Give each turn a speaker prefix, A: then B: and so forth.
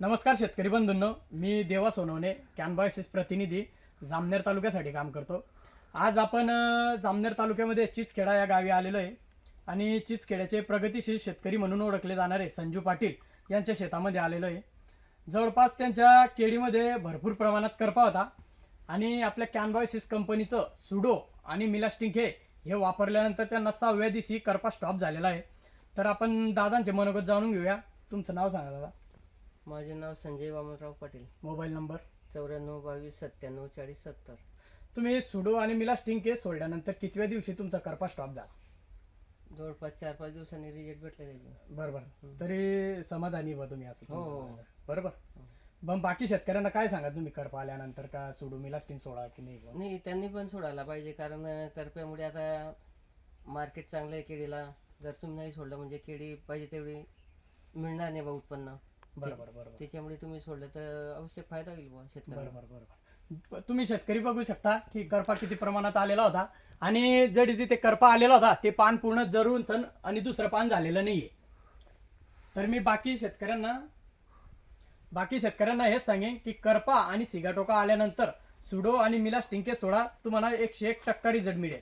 A: नमस्कार शेतकरी बंधूंनो मी देवा सोनवणे कॅनबॉयसिस प्रतिनिधी जामनेर तालुक्यासाठी काम करतो. आज आपण जामनेर तालुक्यामध्ये चिचखेडा या गावी आलेलो आहे आणि चिचखेड्याचे प्रगतिशील शेतकरी म्हणून ओळखले जाणारे संजू पाटील यांच्या शेतामध्ये आलेलो आहे. जवळपास त्यांच्या केळीमध्ये भरपूर प्रमाणात करपा होता आणि आपल्या कॅनबॉयसिस कंपनीचं सुडो आणि मिलास्टिंग हे हे वापरल्यानंतर त्यांना सहाव्या दिवशी करपा स्टॉप झालेला आहे. तर आपण दादांचे मनोगत जाणून घेऊया. तुमचं नाव सांगा दादा.
B: माझे नाव संजय वामनराव पाटील.
A: Mobile number?
B: चौऱ्याण्णव बावीस सत्त्याण्णव चाळीस सत्तर.
A: तुम्ही सुडो आणि मिलास्टिंग केस सोडल्यानंतर कितव्या दिवशी तुमचा करपा स्टॉप झाला?
B: जवळपास चार पाच दिवसांनी रिजेक्ट भेटले त्याचे.
A: बरोबर. तरी समाधानी बा तुम्ही असं
B: हो, हो.
A: बरोबर. मग बाकी शेतकऱ्यांना काय सांगा तुम्ही? करपा आल्यानंतर का सुडो मिलास्टिंग सोडा की नाही? बुवा?
B: नाही त्यांनी पण सोडायला पाहिजे. कारण अं, करप्यामुळे आता मार्केट चांगलं आहे केळीला. जर तुम्ही नाही सोडलं म्हणजे केळी पाहिजे तेवढी मिळणार नाही बा उत्पन्न.
A: बरोबर बरोबर.
B: त्याच्यामुळे तुम्ही सोडलं तर आवश्यक फायदा होईल बुवा शेतकऱ्याला
A: बरोबर तुम्ही शेतकरी बघू शकता की करपा किती प्रमाणात आलेला होता आणि जरी तिथे करपा आलेला होता ते पान पूर्ण जरून सण आणि दुसरं पान झालेलं नाहीये. तर मी बाकी शेतकऱ्यांना बाकी शेतकऱ्यांना हेच सांगेन की करपा आणि सिगाटोका आल्यानंतर सुडो आणि मिला स्टिंके सोडा तुम्हाला एकशे एक टक्का रिझल्ट मिळेल.